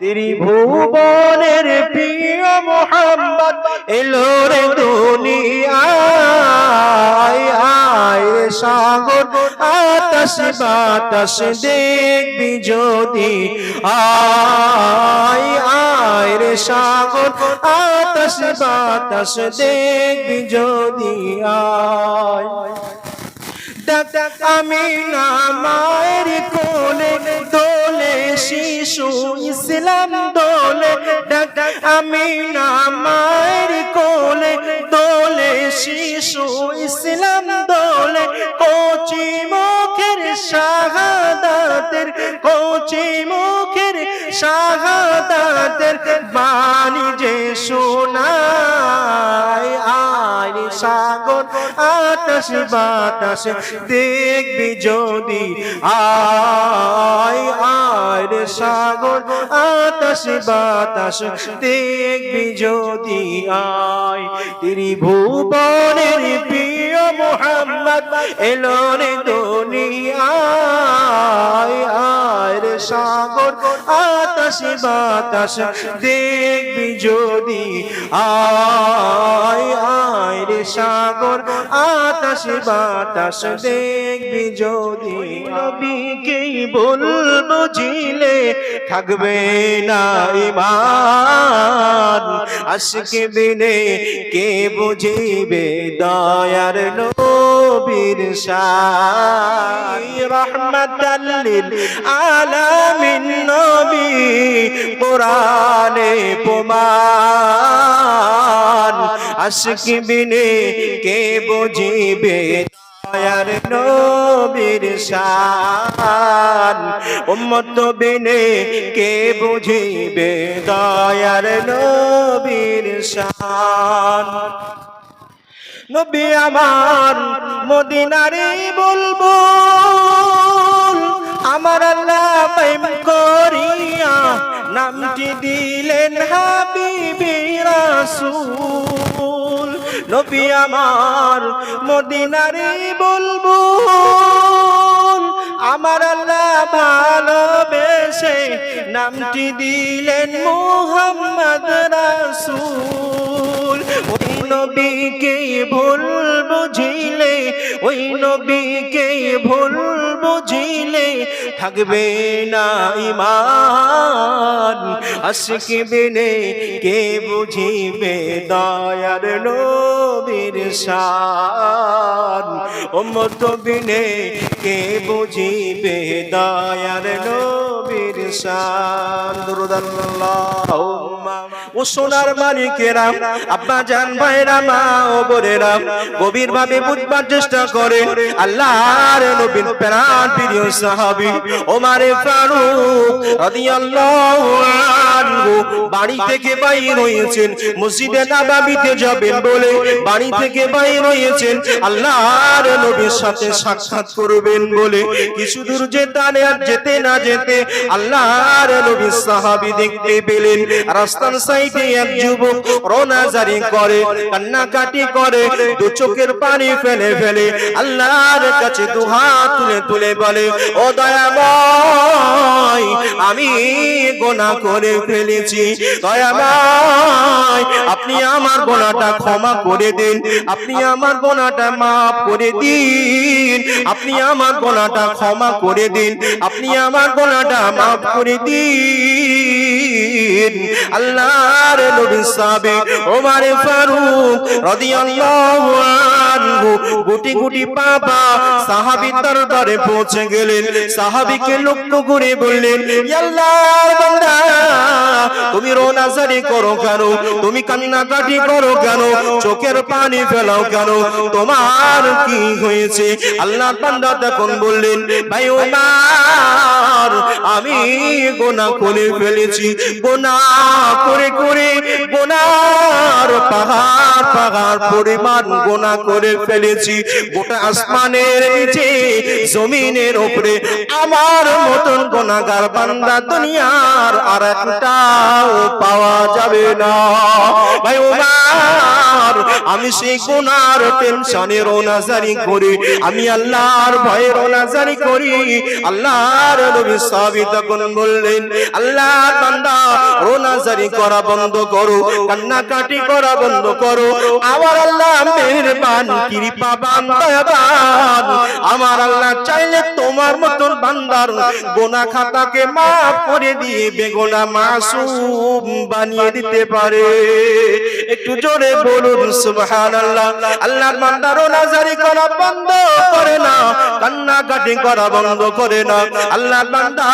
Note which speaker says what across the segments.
Speaker 1: ত্রিভুবনের প্রিয় মোহাম্মদ এলো রে দুনিয়ায়, আয় সাগর আতাশ বাতাস দেখবি যদি। আয় আয় রে সাগর আতাশ বাতাস দেখবি যদি। আয় আমি না মায়ের কোলে শিশু ইসলাম দোলে ডাক, আমি না মায়ের কোলে দোলে শিশু ইসলাম দোলে। কোচি মুখের শাহাদাতের, কোচি মুখের শাহাদাতের বাণী যে শোনায় আকাশ বাতাস দেখবি যদি। আয় আয় রে সাগর আকাশ বাতাস দেখবি যদি। আয়, ত্রিভুবনের প্রিয় মোহাম্মদ এলো রে দুনিয়ায়। আয় সাগর, আকাশ, বাতাস, দেখবি যদি। আয় আয় রে সাগর, আকাশ, বাতাস, দেখবি যদি। নবীকে বলব ঝিলে থাকবে না ইমান আজকে দিনে কে বুঝিবে দয়ার নবীর শান রহমাতাল লিল আলামিন নবী কোরআনে প্রমাণ। আশকি বিনে কে বুঝিবে দয়ার নবীর শান? উম্মত বিনে কে বুঝিবে দয়ার নবীর শান? নবী আমার মদিনারে বলব দিলেন হাবিবি রাসূল। নবী আমার মদিনারে বলব আমার আল্লাহ ভালোবেসে নামটি দিলেন মুহাম্মদ রাসূল। ওই নবীকে ভুল বুঝিলে, ওই নবীকে ভুল বুঝিলে থাকবে না ইমান আশিক বিনে কে বুঝিবে দয়ার নবীর শান। উম্মত বিনে কে বুঝিবে দয়ার নবীর শান। দুরুদাল্লাহুম্মা ও সোনার মালিকেরা, আব্বা জান ভাইরা, মা ও বোনেরা গভীর ভাবে বুঝবার চেষ্টা করে আল্লাহর নবীর প্রাণ প্রিয় সাহাবী ওমারে ফারুক রাদিয়াল্লাহু আনহু বাড়ি থেকে বাইর হয়েছেন, মসজিদে নাবাবিতে যাবেন বলে বাড়ি থেকে বাইর হয়েছেন, আল্লাহর নবীর সাথে সাক্ষাৎ করবেন বলে কিছু দূর যেতে আর যেতে না যেতে আল্লাহর নবীর সাহাবী দেখতে পেলেন, রাস্তার সাইডে এক যুবক রোনা জারি করে, কান্নাকাটি করে, দু চোখের পানি ফেলে ফেলে, আল্লাহর কাছে দু হাত তুলে তুলে বলে, ও দয়াময়, আমি গোনা করে ফেলেছি। দয়াময়, আপনি আমার গোনাটা ক্ষমা করে দিন, আপনি আমার গোনাটা মাফ করে দিন, আপনি আমার গোনাটা ক্ষমা করে দিন, আপনি আমার গোনাটা মাফ করে দিন। আল্লাহর নবী সাহাবী ওমর ফারুক রাদিয়াল্লাহু আনহু গুটি গুটি পাপা সাহাবী দরবারে পৌঁছে গেলেন। সাহাবীকে লক্ষ্য করে বললেন ইয়া আল্লাহর বান্দা, তুমি রোনাজারি করো কেন? তুমি কান্নাকাটি করো কেন? চোখের পানি ফেলাও কেন? তোমার কি হয়েছে? আল্লাহ বান্দা তখন বললেন, ভাই ওমার, আমি গোনা করে ফেলেছি। গোনা করে করে গোনার পাহাড় পাহাড় পরিমাণ গোনা করে ফেলেছি। গোটা আসমানের নিচে, জমিনের উপরে আমার মতন গোনাগার বান্দা দুনিয়ার আর একটাও পাওয়া যাবে না। ভাই ওমার, আমি সেই গোনার টেনশনে রোনাজারি করি। আমি আল্লাহর ভয়ে রোনাজারি করি। আল্লাহর নবী সাহাবী তখন বললেন, আল্লাহর বান্দা রোনাজারি করা বন্ধ করো, কান্নাকাটি করা বন্ধ করো। আমার আল্লাহ মেহেরবান কৃপাবান দয়াবান। আমার আল্লাহ চাইলে তোমার মতন বান্দার গোনা খাতাকে মাফ করে দিয়ে বেগোনা মাসুম বানিয়ে দিতে পারে। একটু জোরে বলুন, সুবহানাল্লাহ। আল্লাহর বান্দা রোনাজারি করা বন্ধ করে না, কান্নাকাটি করা বন্ধ করে না। আল্লাহর বান্দা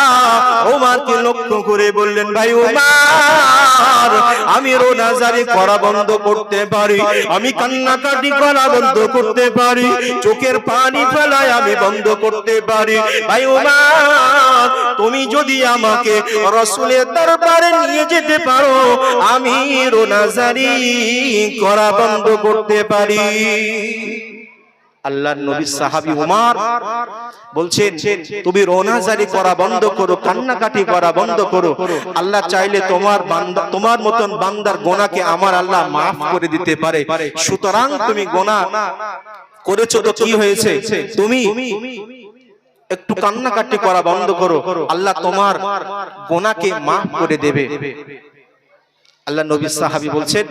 Speaker 1: ওমারকে লক্ষ্য করে বললেন, ভাই ওমার আমি রোনাজারি করা বন্ধ করতে পারি। আমি কান্নাকাটি করা বন্ধ করতে পারি। চোখের পানি ফেলায় আমি বন্ধ করতে পারি। ভাই ওমার তুমি যদি আমাকে রসুলের দরবারে নিয়ে যেতে পারো, আমি রোনাজারি করা বন্ধ করতে পারি। আল্লাহর নবী সাহাবী উমার বলছেন তুমি রোনাজারি করা বন্ধ করো কান্নাকাটি করা বন্ধ করো আল্লাহ চাইলে তোমার বান্দা তোমার মতন বান্দার গোনাকে আমার আল্লাহ মাফ করে দিতে পারে। সুতরাং তুমি গোনা করেছ তো কি হয়েছে? তুমি একটু কান্নাকাটি করা বন্ধ করো আল্লাহ তোমার গোনাকে মাফ করে দেবে। আল্লাহ নবী সাহাবী বলছেন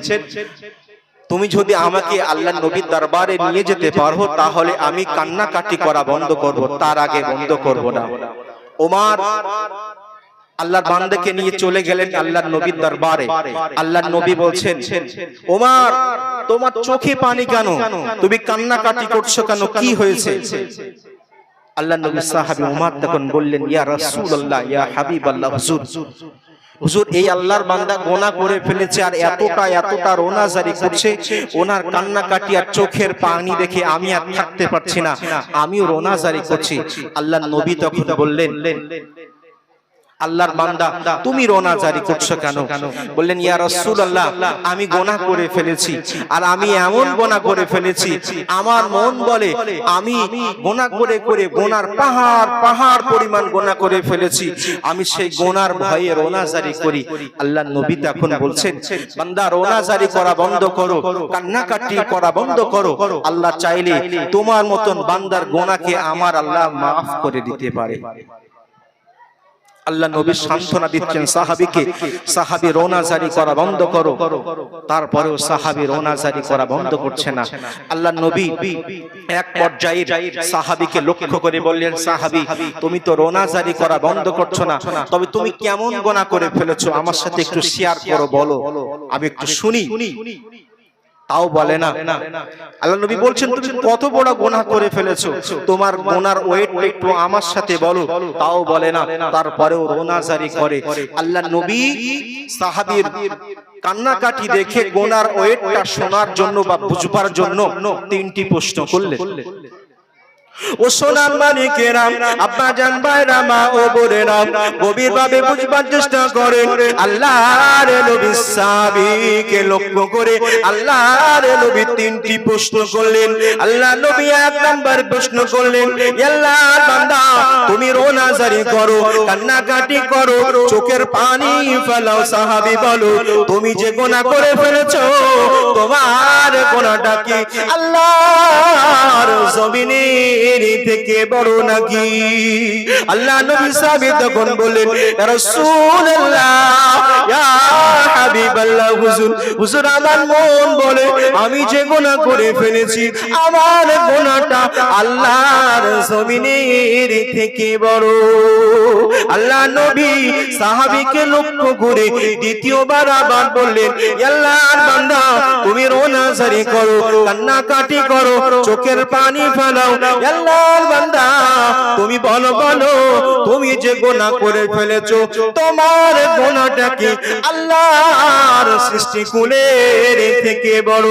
Speaker 1: তুমি যদি আমাকে আল্লাহ নবীর দরবারে নিয়ে যেতে পারো, তাহলে আমি কান্নাকাটি করা বন্ধ করব, তার আগে বন্ধ করব না। ওমার আল্লাহর বান্দাকে নিয়ে চলে গেলেন আল্লাহর নবীর দরবারে। আল্লাহর নবী বলছেন, ওমার, তোমার চোখে পানি কেন? তুমি কান্নাকাটি করছ কেন? কি হয়েছে? আল্লাহ নবী সাহাবী ওমর তখন বললেন, ইয়া রাসূলুল্লাহ, ইয়া হাবিবাল্লাহ, হুজুর। হুজুর, এই আল্লাহর বান্দা গোনা করে ফেলেছে আর এতটা এতটা রোনা জারি করছে, ওনার কান্নাকাটি আর চোখের পানি দেখে আমি আর থাকতে পারছি না। আমিও রোনা জারি করছি। আল্লাহ নবী তখন বললেন আল্লাহর বান্দা তুমি রোনা জারি করছ কেন? বললেন ইয়া রাসূলুল্লাহ আমি গোনা করে ফেলেছি আর আমি এমন গোনা করে ফেলেছি আমার মন বলে আমি গোনা করে করে গোনার পাহাড় পাহাড় পরিমাণ গোনা করে ফেলেছি। আমি সেই গোনার ভয়ে রোনা জারি করি। আল্লাহর নবী তখন বলছেন বান্দা রোনা জারি করা বন্ধ করো কান্নাকাটি করা বন্ধ করো আল্লাহ চাইলে তোমার মতন বান্দার গোনাকে আমার আল্লাহ মাফ করে দিতে পারে আল্লাহ নবী সান্ত্বনা দিচ্ছেন সাহাবিকে, সাহাবি রোনা জারি করা বন্ধ করো। তারপরেও সাহাবি রোনা জারি করা বন্ধ করছে না। আল্লাহ নবী এক পর্যায়ে সাহাবিকে লক্ষ্য করে বললেন, সাহাবি, তুমি তো রোনা জারি করা বন্ধ করছ না। তবে তুমি কেমন গোনা করে ফেলেছো? আমার সাথে একটু শেয়ার করো, বলো। আমি একটু শুনি। তাও বলে না। আল্লাহ নবী বলছেন তুমি কত বড় গোনা করে ফেলেছো তোমার গোনার ওয়েট একটু আমার সাথে বলো। তাও বলে না। তারপরেও রোনা জারি করে। আল্লাহ নবী সাহাবীর কান্নাকাটি দেখে গোনার ওয়েটটা শোনার জন্য বা বুঝবার জন্য তিনটি প্রশ্ন করলেন। ও সোনার জান ভাইরা মা ও গভীর ভাবে বুঝবার চেষ্টা আল্লাহর লক্ষ্য করে, আল্লাহর নবী তিনটি প্রশ্ন করলেন। আল্লাহ নবী এক প্রশ্ন করলেন তুমি রোনা জারি করো, কান্নাকাটি করো, চোখের পানি ফেলাও সাহাবি বলো, তুমি যে গোনা করে ফেলেছো, তোমার গোনাটা কি? আল্লাহর জমিনে থেকে বড় নাকি? আল্লাহ নবী সাহেব তখন বললেন আমি যে গুনাহ করে ফেলেছি, আমার গুনাহটা আল্লাহর জমিনের থেকে বড়। আল্লাহ নবী সাহাবীকে লক্ষ্য করে দ্বিতীয়বার আবার বললেন আল্লাহর বান্দা, তুমি রোনা জারি করো, কান্নাকাটি করো, চোখের পানি ফেলাও। আল্লাহর বান্দা, তুমি বলো বলো, তুমি যে গোনা করে ফেলেছো, তোমার গোনাটা কি? আল্লাহর সৃষ্টি কুলের থেকে বড়।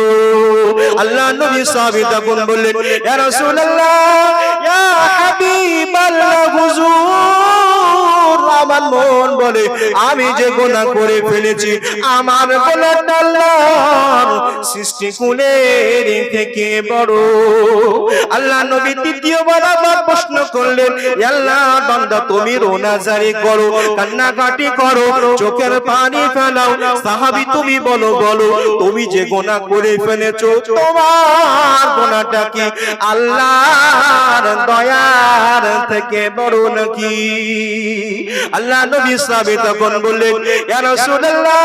Speaker 1: আল্লাহ নবী সাহাবী তখন বললেন, ইয়া রাসূলুল্লাহ, ইয়া হাবিবাল্লাহ, হুজুর। বলে, আমি যে গোনা করে ফেলেছি, আমার সৃষ্টি কুলের থেকে বড়। আল্লাহ নবী আবার প্রশ্ন করলেন আল্লাহ বান্দা, তুমি রোনা জারি করো, কান্নাকাটি করো, চোখের পানি ফেলাও। সাহাবি তুমি বলো বলো, তুমি যে গোনা করে ফেলেছো, তোমার গোনাটা কি আল্লাহর দয়ার থেকে বড় নাকি? আল্লাহ নবী সাহাবী তখন বললেন ইয়া রাসূলুল্লাহ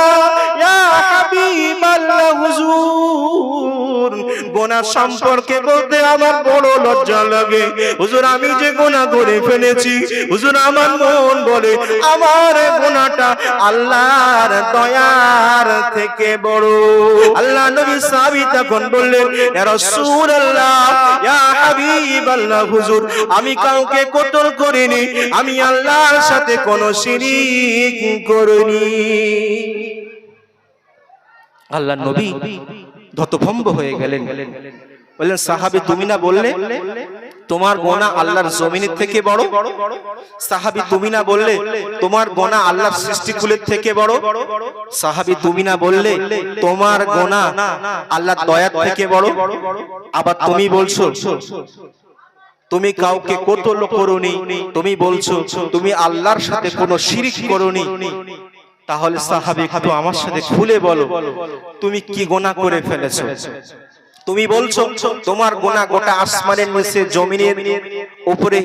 Speaker 1: ইয়া হাবিবাল্লাহ হুজুর গোনা সম্পর্কে বলতে আমার বড় লজ্জা লাগে। হুজুর আমি যে গোনা করে ফেলেছি। হুজুর আমার মন বলে আমার গোনাটা আল্লাহর দয়ার থেকে বড়। আল্লাহ নবী সাহাবী তখন বললেন ইয়া রাসূলুল্লাহ ইয়া হাবিবাল্লাহ হুজুর। আমি কাউকে কতল করিনি আমি আল্লাহর সাথে কোনো শিরিক করিনি। আল্লাহ নবী। ধতভম্ব হয়ে গেলেন। বললেন, সাহাবী, তুমি না বললে তোমার গোনা আল্লাহর জমিনের থেকে বড়? সাহাবী, তুমি না বললে তোমার গোনা আল্লাহর সৃষ্টিকুলের থেকে বড়? সাহাবী, তুমি না বললে তোমার গোনা আল্লাহর দয়ার থেকে বড়? আবার তুমি বলছো, তুমি কাউকে কত কোতল করনি? তুমি বলছো, তুমি আল্লাহর সাথে কোনো শিরিক করনি? তাহলে সাহাবী একটু আমার সাথে খুলে বলো তুমি কি গোনা করে ফেলেছো? তুমি বলছো তোমার গোনা গোটা আসমানের নিচে জমিনের উপরে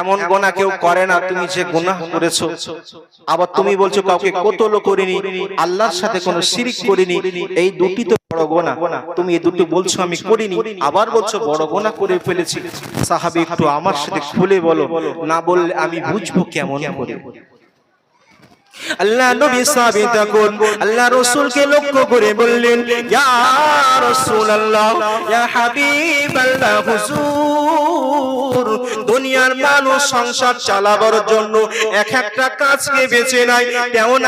Speaker 1: এমন গোনা কেউ করে না তুমি যে গোনা করেছ। আবার তুমি বলছো কাউকে কোতল করিনি আল্লাহর সাথে কোনো শিরিক করিনি এই দুটি তো বড় গোনা। তুমি এই দুটো বলছো আমি করিনি আবার বলছো বড় গোনা করে ফেলেছি। সাহাবী একটু আমার সাথে খুলে বলো না বললে আমি বুঝব কেমন করে। আল্লাহ নবী সাহাবী তখন আল্লাহ রাসূলকে লক্ষ্য করে বললেন ইয়া রাসূলুল্লাহ ইয়া হাবিবাল্লাহ হুজুর দুনিয়ার মানুষ সংসার চালাবার জন্য এক একটা কাজকে বেছে নেয় তেমন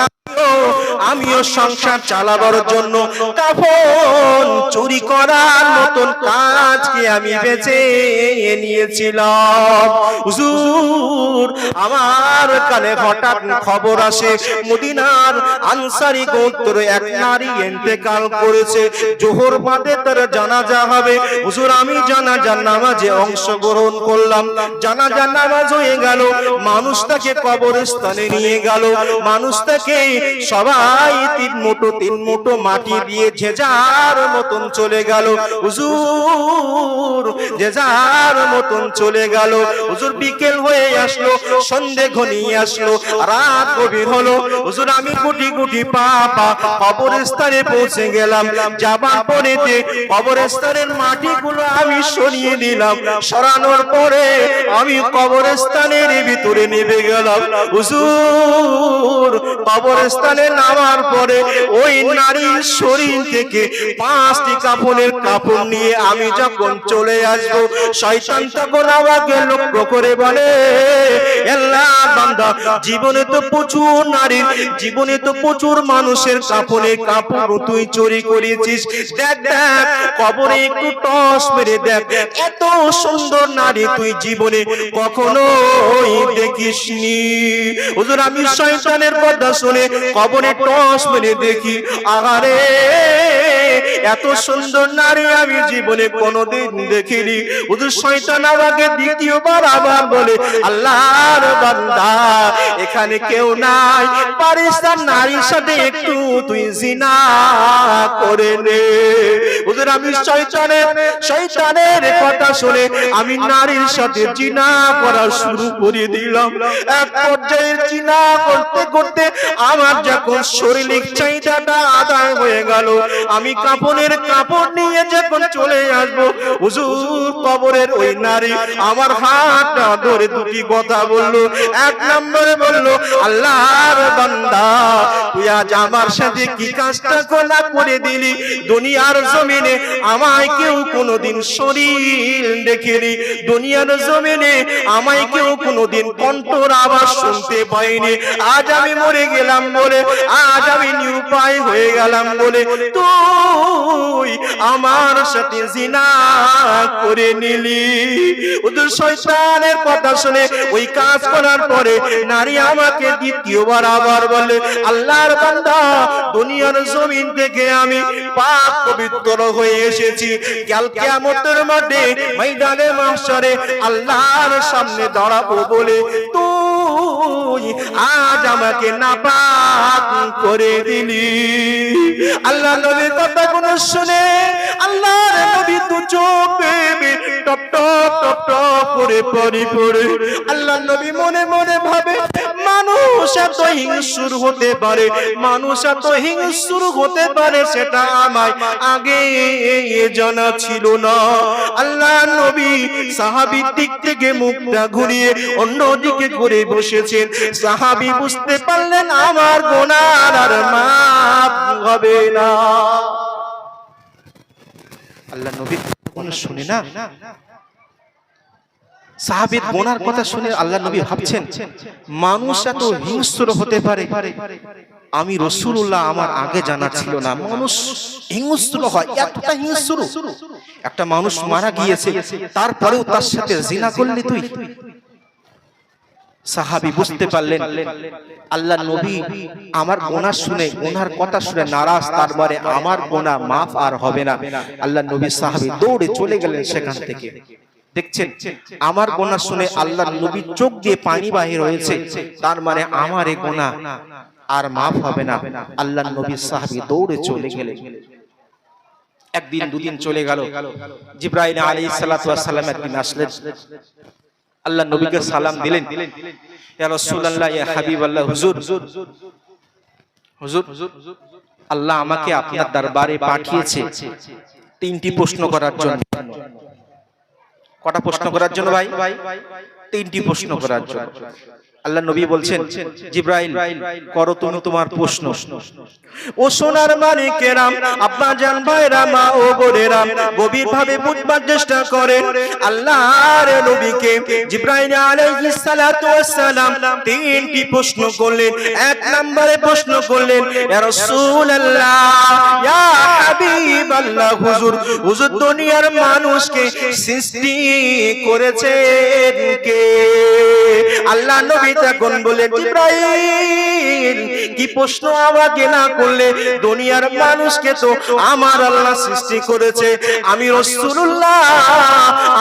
Speaker 1: আমিও সংসার চালাবার জন্য কাফন চুরি করার মতন কাজকে আমি বেছে নিয়েছিলাম। হুজুর, আমার কানে হঠাৎ খবর আসে, মদিনার আনসারি গোত্র এক নারী ইন্তেকাল করেছে, জোহর বাদে তার জানাজা হবে। হুজুর, আমি জানাজার নামাজে অংশগ্রহণ করলাম। জানাজার নামাজ হয়ে গেল, মানুষ তাকে কবরস্থানে নিয়ে গেল। মানুষ তাকে সবাই তিন মুঠো তিন মুঠো মাটি দিয়ে ঝেঝার মতন চলে গেল। হুজুর ঝেঝার মতন চলে গেল। হুজুর বিকেল হয়ে আসলো, সন্ধে ঘনিয়ে আসলো, রাত গভীর হলো। হুজুর আমি গুটি গুটি পা পা কবরস্থানে পৌঁছে গেলাম। যাবার পরেতে কবরস্থানের মাটিগুলো আমি সরিয়ে দিলাম সরানোর পরে আমি কবরস্থানের ভিতরে নেমে গেলাম। হুজুর কবরস্থানে নামার পরে ওই নারীর শরীর থেকে পাঁচটি কাপড়ের কাপড় নিয়ে আমি যখন চলে আসব, শয়তান তখন আমাকে লক্ষ্য করে বলে জীবনে তো প্রচুর নারীর জীবনে তো প্রচুর মানুষের কাপড়ে কাপড় তুই চুরি করেছিস। দেখ দেখ, কবরে একটু টস মেরে দেখ, এত সুন্দর নারী তুই জীবনে কখনো দেখিসনি। হুজুর, আমি শয়তানের কথা শুনে কবরে টস মেরে দেখি আহারে এত সুন্দর নারী আমি জীবনে কোনোদিন দেখিনি। হুজুর শয়তান আমাকে দ্বিতীয়বার আবার বলে আল্লাহর বান্দা এখানে কেউ নাই। পারিস না নারীর সাথে একটু তুই জিনা করে নে। হুজুর আমি শয়তানের শয়তানের কথা শুনে আমি নারীর সাথে জিনা করা শুরু করে দিলাম। এক পর্যায়ে জিনা করতে করতে আমার যখন শরীরিক চাহিদাটা আদায় হয়ে গেল, আমি কাপড়ের কাপড় নিয়ে যখন চলে আসব, হুজুর কবরের ওই নারী আমার হাতটা ধরে দুটি কথা বলল। এক নম্বরে বলল, আল্লাহর বান্দা, তুই আজ আমার সাথে কি কাজটা কোলা করে দিলি? দুনিয়ার জমিনে আমায় কেউ কোনোদিন শরীর দেখেনি। দুনিয়ার জমিনে আমায় কেউ কোনোদিন কণ্ঠর আওয়াজ শুনতে পাইনি আজ আমি মরে গেলাম বলে আজ আমি নিরুপায় হয়ে গেলাম বলে তুই আমার সাথে জিনা করে নিলি। ওদের শয়তানের কথা শুনে ওই কাজ করার পরে নারী আমাকে দ্বিতীয়বার আবার বলে আল্লাহর বান্দা দুনিয়ার জমিন থেকে আমি পাক পবিত্র হয়ে এসেছি। কাল কিয়ামতের মাঠে ময়দানে মাহশরে আল্লাহর সামনে দাঁড়াবো বলে তুই আজ আমাকে নাপাক করে দিলি। আল্লাহ কথা কোন শুনে নবী চোখ টপ টপ টপ টপ করে পরি পড়ে। আল্লাহ নবী মনে মনে ভাবে, মানুষ এত হিংসুর হতে পারে, মানুষ এত হিংসুর হতে পারে সেটা আমায় আগে জানা ছিল না। আল্লাহ নবী সাহাবির দিক থেকে মুখটা ঘুরিয়ে অন্যদিকে ঘুরে বসেছেন। সাহাবি বুঝতে পারলেন আমার গোনার আর মাপ হবে না। আল্লাহ নবী শুনে না? সাহাবির গোনার কথা শুনে আল্লাহ নবী ভাবছেন, মানুষ এত হিংস্র হতে পারে। আমি রসুল্লাহ আমার আগে জানা ছিল না। মানুষ হিংস্র হয়, এতটা হিংস্র। একটা মানুষ মারা গিয়েছে, তারপরেও তার সাথে জিনা করলি তুই? সাহাবি বুঝতে পারলেন, আল্লাহ নবী আমার গোনা শুনে, গোনার কথা শুনে নারাজ, তারপরে আমার গোনা মাফ আর হবে না। আল্লাহ নবী সাহাবি দৌড়ে চলে গেলেন সেখান থেকে। দেখছেন, আমার গোনা শুনে আল্লাহ নবী চোখ দিয়ে পানি বাহির হয়েছে, তার মানে আমার এ গোনা আর মাফ হবে না। আল্লাহ নবী সাহাবি দৌড়ে চলে গেলেন। একদিন, দুদিন চলে গেল। জিব্রাইল আলাইহিস সালাতু ওয়াস সালাম একদিন আসলেন। আল্লাহ নবীকে সালাম দিলেন। ইয়া রাসূলুল্লাহ ইয়া হাবিবাল্লাহ হুজুর। হুজুর আল্লাহ আমাকে আপনার দরবারে পাঠিয়েছে। তিনটি প্রশ্ন করার জন্য। কটা প্রশ্ন করার জন্য ভাই? তিনটি প্রশ্ন করার জন্য। আল্লাহ নবী বলছেন জিব্রাইল করো তুমি তোমার প্রশ্ন। ও সোনার মালিকেরাম আপনা জান ভাইরা মা ও বোনেরাম গভীর ভাবে বুঝবার চেষ্টা করেন আল্লাহর নবীকে জিব্রাইল আলাইহিস সালাতু ওয়াস সালাম তিনটি প্রশ্ন করলেন। এক নম্বরে প্রশ্ন করলেন ইয়া রাসূলুল্লাহ ইয়া হাবিবাল্লাহ হুজুর হুজুর দুনিয়ার মানুষকে সৃষ্টি করেছেন কে? আল্লাহ নবী তখন বলে, জিব্রাইল, কি প্রশ্ন আমাকে না করলে? দুনিয়ার মানুষকে তো আমার আল্লাহ সৃষ্টি করেছে। আমি রাসূলুল্লাহ,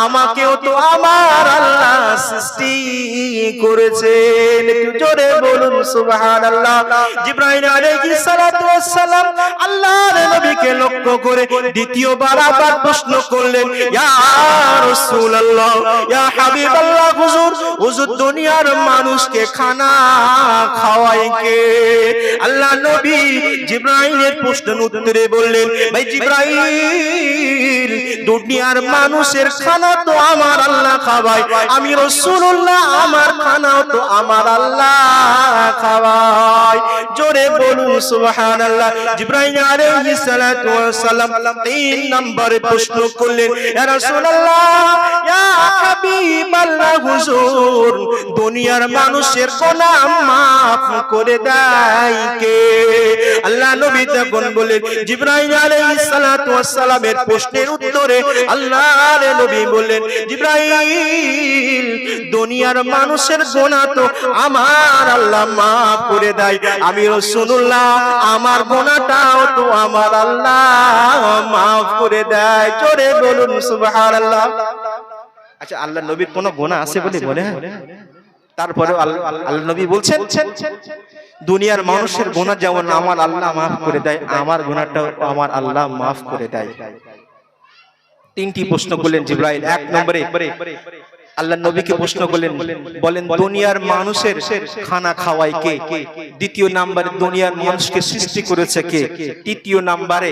Speaker 1: আমাকেও তো আমার আল্লাহ সৃষ্টি করেছেন জোরে বলুন, সুবহানাল্লাহ। জিব্রাইল আলাইহিস সালাতু ওয়াস সালাম নবীকে লক্ষ্য করে দ্বিতীয়বার আবার প্রশ্ন করলেন ইয়া রাসূলুল্লাহ ইয়া হাবিবাল্লাহ হুজুর হুজুর দুনিয়ার মানুষকে খানা খাওয়ায় কে আল্লাহ নবী জিব্রাইলের প্রশ্নের উত্তরে বললেন ভাই জিব্রাইল দুনিয়ার মানুষের খানা তো আমার আল্লাহ খাওয়ায় আমি রাসূলুল্লাহ আমার খানাও তো আমার আল্লাহ খাওয়ায়। জোরে বলুন সুবহানাল্লাহ। জিব্রাইল আলাইহিস ওয়াস সালাম তিন নম্বরে প্রশ্ন করলেন হুজুর দুনিয়ার মানুষের গোনাহ মাফ করে দেয় কে? নবী তখন বলেন জিব্রাইল আলাইহিস সালাতু সালামের প্রশ্নের উত্তরে আল্লাহর নবী বললেন, জিব্রাইল, দুনিয়ার মানুষের গোনাহ তো আমার আল্লাহ মাফ করে দেয়। আমি রাসূলুল্লাহ, আমার গোনাটাও তো আমার আল্লাহ মাফ করে দেয়। জোরে বলুন, সুবহানাল্লাহ। আচ্ছা আল্লাহ নবীর কোনো গোনা আছে বলে হয় তারপরে আল্লাহ নবী বলছেন দুনিয়ার মানুষের গোনা যেমন আমার আল্লাহ মাফ করে দেয়, আমার গোনাটাও আমার আল্লাহ মাফ করে দেয়। তিনটি প্রশ্ন করলেন জিব্রাইল। এক নম্বরে আল্লাহ নবীকে প্রশ্ন করলেন বলেন দুনিয়ার মানুষের খানা খাওয়ায় কে? দ্বিতীয় নাম্বারে দুনিয়ার মানুষকে সৃষ্টি করেছে কে? তৃতীয় নাম্বারে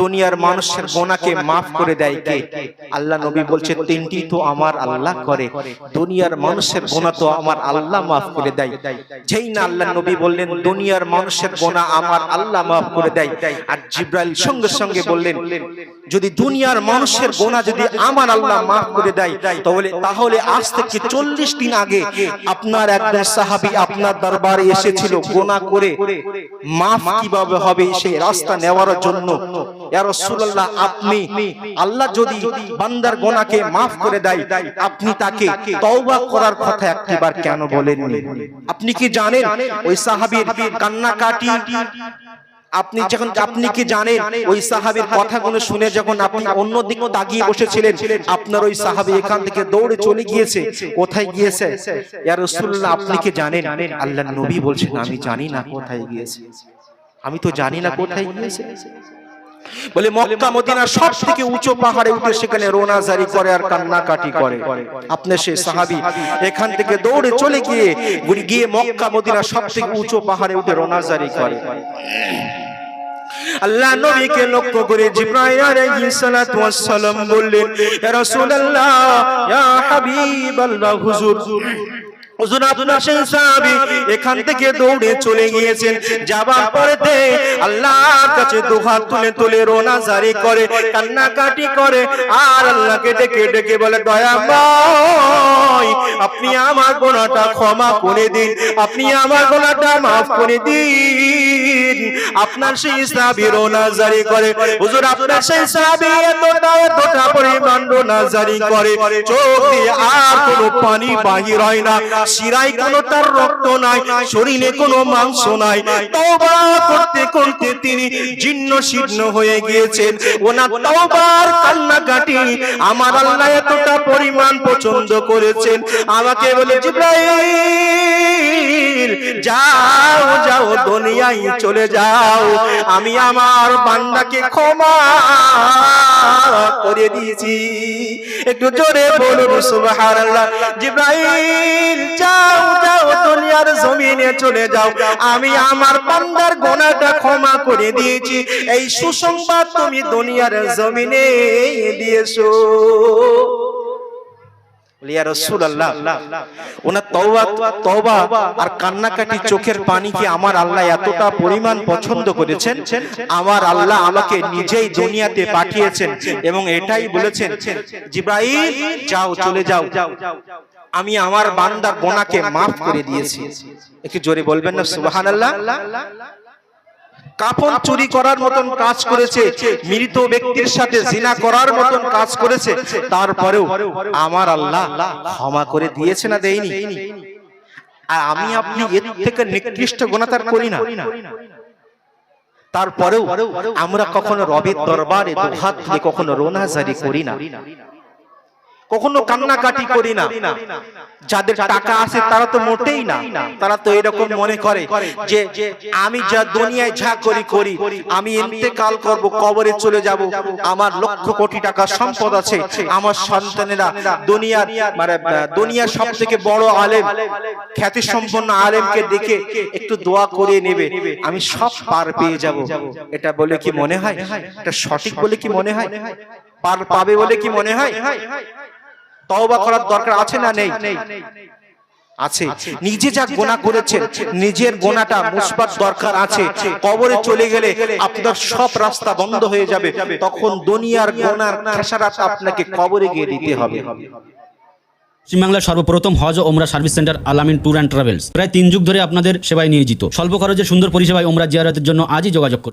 Speaker 1: দুনিয়ার মানুষের গোনাকে মাফ করে দেয় কে? আল্লাহ নবী বলছে তিনটি তো আমার আল্লাহ করে দুনিয়ার মানুষের গোনা তো আমার আল্লাহ মাফ করে দেয়। যেই না আল্লাহ নবী বললেন দুনিয়ার মানুষের গোনা আমার আল্লাহ মাফ করে দেয়। আর জিব্রাইল সঙ্গে সঙ্গে বললেন যদি দুনিয়ার মানুষের গোনা যদি আমার আল্লাহ মাফ করে দেয় তাহলে তাহলে আজ থেকে চল্লিশ দিন আগে আপনার একজন সাহাবি আপনার দরবারে এসেছিল, গোনা করে। মাফ কীভাবে হবে সেই রাস্তা নেওয়ার জন্য? আপনি, আল্লাহ যদি বান্দার গোনাকে মাফ করে দেয়, আপনি তাকে তওবা করার কথা একটিবার কেন বলেননি? আপনি কি জানেন ওই সাহাবীর কান্নাকাটি আপনি যখন আপনি কি জানেন ওই সাহাবীর কথাগুলো শুনে যখন আপনি অন্য দিকে তাকিয়ে বসেছিলেন আপনার ওই সাহাবী এখান থেকে দৌড়ে চলে গিয়েছে কোথায় গিয়েছে? ইয়া রাসূলুল্লাহ আপনি কি জানেন? আল্লাহ নবী বলছেন আমি জানি না কোথায় গিয়েছে? আমি তো জানি না কোথায় গিয়েছে? বলে মক্কা মদিনা সব থেকে উঁচু পাহাড়ে উঠে সেখানে রোনাজারি করে আর কান্নাকাটি করে। আপনি সে সাহাবি এখান থেকে দৌড়ে চলে গিয়ে গিয়ে মক্কা মদিনা সব থেকে উঁচু পাহাড়ে উঠে রোনাজারি করে। আল্লাহ নবীকে লক্ষ্য করে জিব্রাইল আলাইহিস সালাতু ওয়াস সালাম বললেন ইয়া রাসূলুল্লাহ ইয়া হাবিবাল্লাহ হুজুর। হুজুর আপনার সেই সাহাবী এখান থেকে দৌড়ে চলে গিয়েছেন। যাবার পরেতে আল্লাহর কাছে দুহাত তুলে তুলে রোনা জারি করে কান্নাকাটি করে আর আল্লাহকে ডেকে ডেকে বলে দয়াময় আপনি আমার গোনাটা ক্ষমা করে দিন। আপনি আমার গোনাটা মাফ করে দিন। আপনার সেই সাহাবী রোনা জারি করে। হুজুর আপনার সেই সাহাবী এতটা এতটা পরিমাণ রোনা জারি করে। চোখ দিয়ে আর কোনো পানি বাহির হয় না। শিরায় কোনো তার রক্ত নাই শরীরে কোনো মাংস নাই। তওবা করতে করতে তিনি জীর্ণ শীর্ণ হয়ে গিয়েছেন। ওনার তওবার কান্নাকাটি আমার আল্লাহ এতটা পরিমাণ পছন্দ করেছেন। আমাকে বলে জিব্রাইল যাও যাও দুনিয়ায় চলে যাও। আমি আমার বান্দাকে ক্ষমা করে দিয়েছি। একটু জোরে বলুন সুবহানাল্লাহ। জিব্রাইল যাও যাও, দুনিয়ার জমিনে চলে যাও। আমি আমার বান্দার গোনাটা ক্ষমা করে দিয়েছি। এই সুসংবাদ তুমি দুনিয়ার জমিনে দিয়েছ। আর কান্নাকাটি চোখের পানি কি আমার আল্লাহ এতটা পরিমাণ পছন্দ করেছেন? আমার আল্লাহ আমাকে নিজেই দুনিয়াতে পাঠিয়েছেন এবং এটাই বলেছেন, জিব্রাইল, যাও, চলে যাও যাও। আমি আমার বান্দার গোনাকে মাফ করে দিয়েছি। একটু জোরে বলবেন না সুবহানাল্লাহ। কাফন চুরি করার মতন কাজ করেছে মৃত ব্যক্তির সাথে জিনা করার মতন কাজ করেছে তারপরেও আমার আল্লাহ ক্ষমা করে দিয়েছে না দেয়নি। আর আমি আপনি এর থেকে নিকৃষ্ট গুণাতার করি না। তারপরেও আমরা কখনো রবের দরবারে দুহাত দিয়ে কখনো রোনাজারি করি না। কখনো কান্নাকাটি করি না। যাদের টাকা আছে তারা তো মোটেই না। তারা তো এরকম মনে করে যে আমি যা দুনিয়ায় যা করি করি আমি ইন্তেকাল করব কবরে চলে যাব। আমার লক্ষ কোটি টাকা সম্পদ আছে। আমার সন্তানেরা দুনিয়ার মানে দুনিয়ার সব থেকে বড় আলেম। খ্যাতি সম্পন্ন আলেমকে দেখে একটু দোয়া করে নেবে। আমি সব পার পেয়ে যাব। এটা বলে কি মনে হয়? এটা সঠিক বলে কি মনে হয়? পার পাবে বলে কি মনে হয় তওবা করার দরকার আছে না নেই? আছে নিজে যা গোনা করেছেন নিজের গোনাটা মুসবার দরকার আছে। কবরে চলে গেলে আপনার সব রাস্তা বন্ধ হয়ে যাবে। তখন দুনিয়ার গোনার খেসারাত আপনাকে কবরে গিয়ে দিতে হবে।
Speaker 2: পশ্চিমবাংলার সর্বপ্রথম হজ ও ওমরা service centre Alamin tour and travels. প্রায় তিন যুগ ধরে আপনাদের সেবায় নিয়োজিত। স্বল্প খরচে সুন্দর পরিষেবায় ওমরা জিয়ারতের জন্য আজই যোগাযোগ করুন।